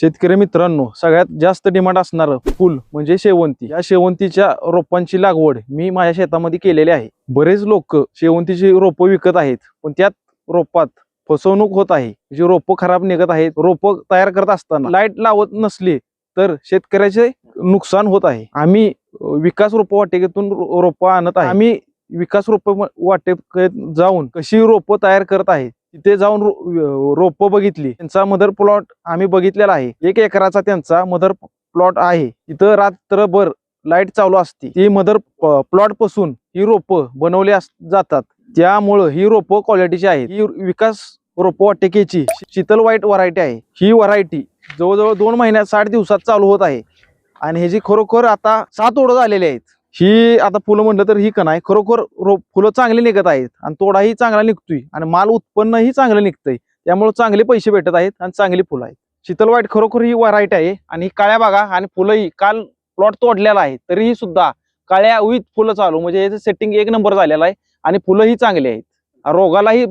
शेतकरी मित्रांनो सगळ्यात जास्त डिमांड असणारं फुल म्हणजे शेवंती. या शेवंतीच्या रोपांची लागवड मी माझ्या शेतामध्ये केलेली आहे. बरेच लोक शेवंतीची रोपं विकत आहेत पण त्यात रोपात फसवणूक होत आहे. जी रोपं खराब निघत आहेत रोपं तयार करत असताना लाइट लावत नसली तर शेतकऱ्याचे नुकसान होत आहे. आम्ही विकास रोपवाटिकेतून रो- रोपं आणत आहे. आम्ही विकास रोप वाटिकेत जाऊन कशी रोपं तयार करत आहेत तिथे जाऊन रो- रोपं बघितली. त्यांचा मदर प्लॉट आम्ही बघितलेला आहे. एक एकराचा त्यांचा मदर प्लॉट आहे. तिथं रात्रभर लाइट चालू असते. ती मदर प्लॉटपासून ही रोपं बनवली अस- जातात. त्यामुळं ही रोपं क्वालिटीची आहेत. ही विकास रोपं वाटिकेची शीतल वाईट व्हरायटी आहे. ही व्हरायटी जवळजवळ दोन महिन्यात साठ दिवसात चालू होत आहे. आणि ह्याची खरोखर आता सात ओढ झालेली आहेत. ही आता फुलं म्हणलं तर ही का नाही खरोखर रोप फुलं चांगली निघत आहेत आणि तोडाही चांगला निघतोय आणि माल उत्पन्नही चांगलं निघतंय. त्यामुळे चांगले पैसे भेटत आहेत आणि चांगली फुलं आहेत. शीतल वाईट खरोखर ही व्हरायटी आहे आणि ही काळ्या बागा आणि फुलंही काल प्लॉट तोडलेला आहे तरीही सुद्धा काळ्या विथ फुलं चालू म्हणजे याचं सेटिंग एक नंबर झालेला आहे आणि फुलंही चांगली आहेत. रोगालाही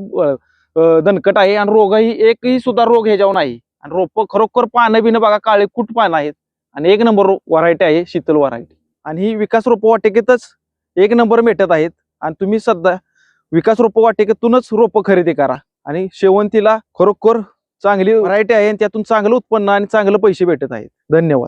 दणकट आहे आणि रोगही एकही सुद्धा रोग ह्याच्यावर नाही. आणि रोप खरोखर पानं बिनं बघा काळे कुठ पानं आहेत आणि एक नंबर व्हरायटी आहे शीतल व्हरायटी. आणि ही विकास रोपवाटिकेतच एक नंबर भेटत आहेत. आणि तुम्ही सध्या विकास रोपवाटिकेतूनच रोपं रोप खरेदी करा. आणि शेवंतीला खरोखर चांगली व्हरायटी आहे आणि त्यातून चांगलं उत्पन्न आणि चांगलं पैसे भेटत आहेत. धन्यवाद.